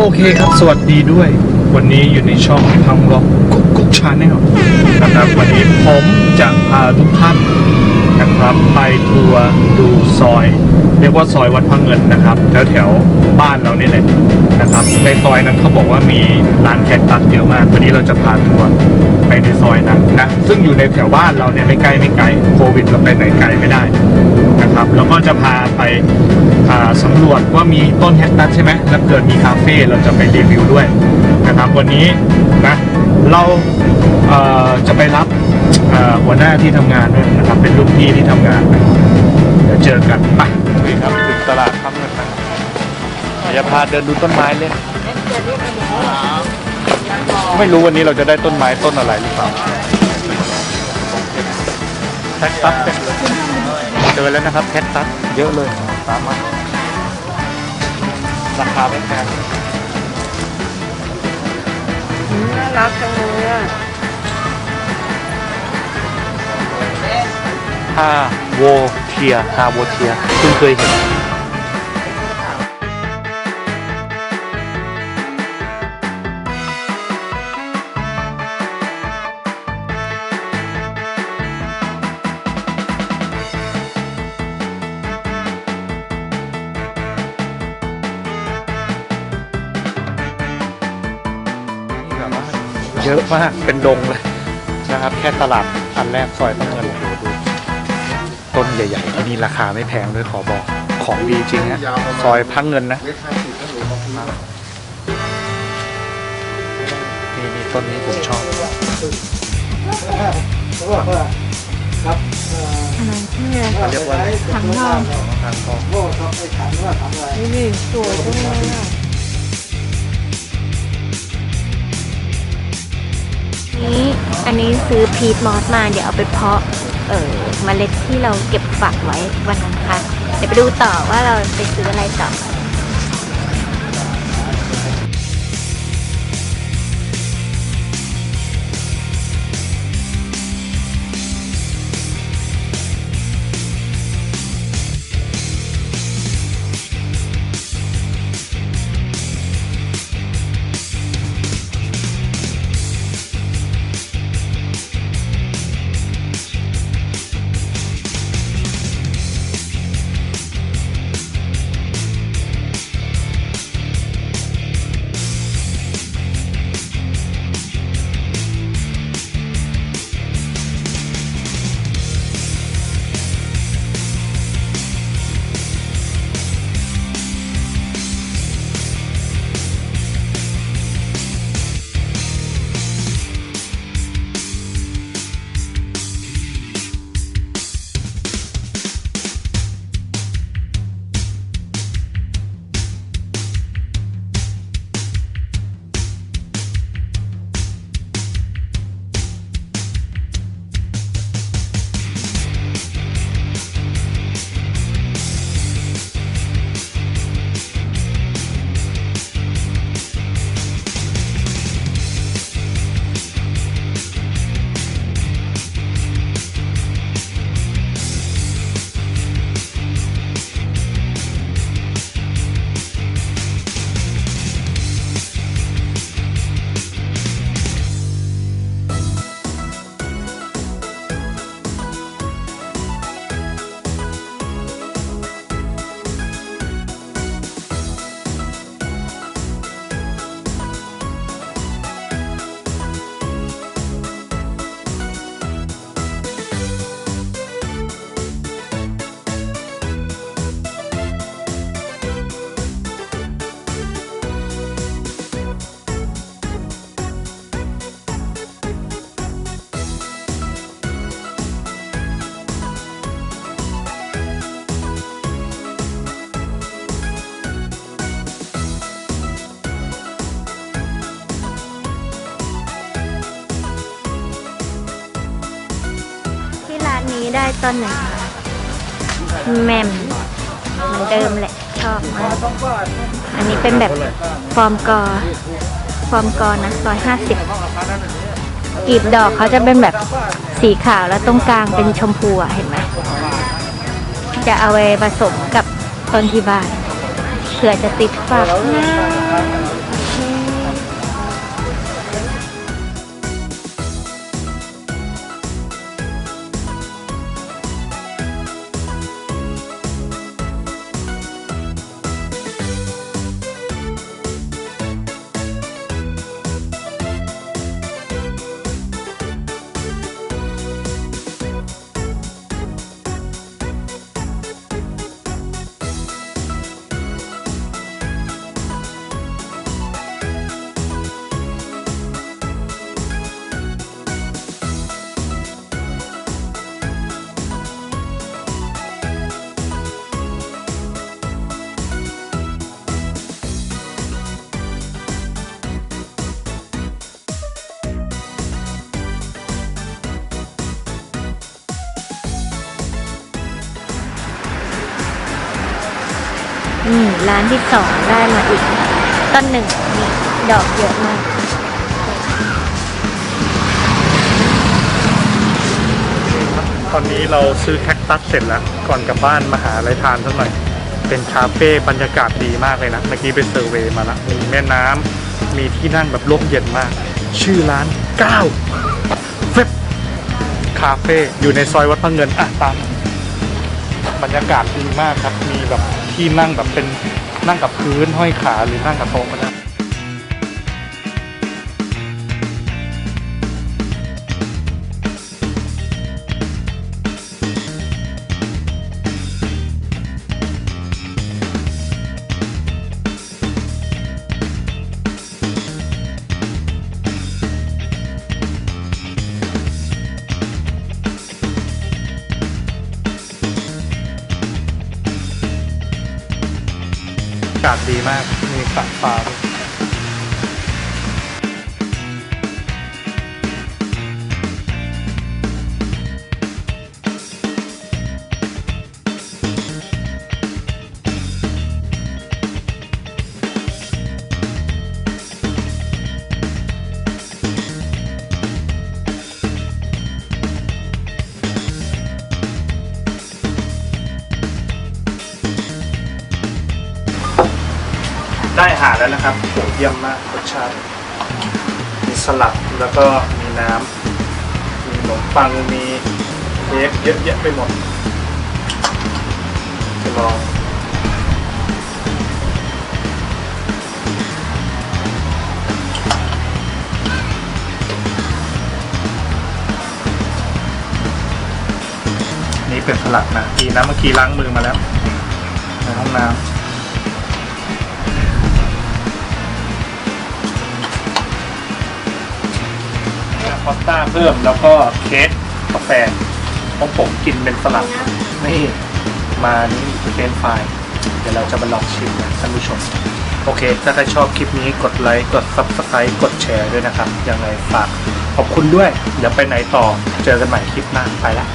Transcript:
โอเคครับสวัสดีด้วย วันนี้อยู่ในช่องทางล็อกกุ๊กกุ๊กชาแนลนะครับ วันนี้ผมจะพาทุกท่านนะครับ ไปทัวร์ดูซอย เรียกว่าซอยวัดพระเงินนะครับแถวแถวบ้านเราเนี่ย มีร้านแคคตัสเยอะมาก วันนี้เราจะพาทัวร์ไปในซอยนั้นนะ ซึ่งอยู่ในแถวบ้านเราเนี่ยไม่ไกลไม่ไกล โควิดเราไปไหนไกลไม่ได้นะครับแล้วก็จะพาไปอ่าสำรวจว่ามีต้นแคคตัสใช่ไหม แล้วเกิดมีคาเฟ่เราจะไปรีวิวด้วยนะครับ วันนี้นะเราเอ่อจะไปรับเอ่อหัวหน้าที่ทำงานด้วยนะครับ เป็นลูกพี่ที่ทำงานนะครับเดี๋ยวเจอกันไปนี่ครับถึงตลาดทำเงินนะครับเดี๋ยวจะพาเดินดูต้นไม้เล่น ไม่รู้วันนี้เราจะได้ต้นไม้ต้นอะไรหรือเปล่าแคคตัสเต็มเลยเจอแล้วนะครับแคคตัสเยอะเลยตามมาราคาไม่แพงน่ารักจังเลยอะฮาโวเทียฮาโวเทียเพิ่งเคยเห็น เยอะมากเป็นดงเลยนะครับ แค่ตลาดอันแรกซอยต้องเงินโอ้โหดูต้นใหญ่ๆที่นี่ราคาไม่แพงด้วยขอบอกของดีจริงนะซอยพังเงินนะนี่นี่ต้นนี้ผมชอบอันนั้นชื่ออะไรเรียกว่าถังทองทางทองนี่นี่สวยจังเลยอะ อันนี้ซื้อพีทมอสมาเดี๋ยวเอาไปเพาะ เออเมล็ดที่เราเก็บฝากไว้วันนั้นค่ะ เดี๋ยวไปดูต่อว่าเราไปซื้ออะไรต่อานนี้ได้ต้นไหนคะแหมมเหมือนเดิมแหละ ชอบมากอันนี้เป็นแบบฟอร์มกอ ฟอร์มกอนะร้อยห้าสิบกีบดอกเขาจะเป็นแบบสีขาวแล้วตรงกลางเป็นชมพูอะ เห็นไหม จะเอาไปผสมกับต้นที่บ้านเผื่อจะติดฝักนะ ร้านที่สองได้มาอีก ต้นหนึ่งนี่ดอกเยอะมากตอนนี้เราซื้อแคคตัสเสร็จแล้ว ก่อนกลับบ้านมาหาอะไรทานสักหน่อย เป็นคาเฟ่บรรยากาศดีมากเลยนะ เมื่อกี้ไปเซอร์เวย์มาละมีแม่น้ำมีที่นั่งแบบร่มเย็นมาก ชื่อร้านก้าวเฟบคาเฟ่อยู่ในซอยวัดพระเงินอะตามบรรยากาศดีมากครับ มีแบบ ที่นั่งแบบเป็นนั่งกับพื้นห้อยขาหรือนั่งกับโต๊ะก็ได้ากาศดีมาก มีสัตว์ป่า ได้อาหารแล้วนะครับโหเยี่ยมมากรสชาติ มีสลัดแล้วก็มีน้ำมีขนมปังมีเค้กเยอะแยะไปหมดจะลองนี่เป็นสลัดนะดีนะเมื่อกี้ล้างมือมาแล้วในห้องน้ำ อสต้าเพิ่มแล้วก็เค้กกาแฟของผมกินเป็นสลัดนี่มานี่เป็นไฟล์เดี๋ยวเราจะมาลองชิมนะท่านผู้ชม โอเค ถ้าใครชอบคลิปนี้กดไลค์ กด subscribe กดแชร์ด้วยนะครับ ยังไงฝากขอบคุณด้วย เดี๋ยวไปไหนต่อ เจอกันใหม่คลิปหน้า ไปละ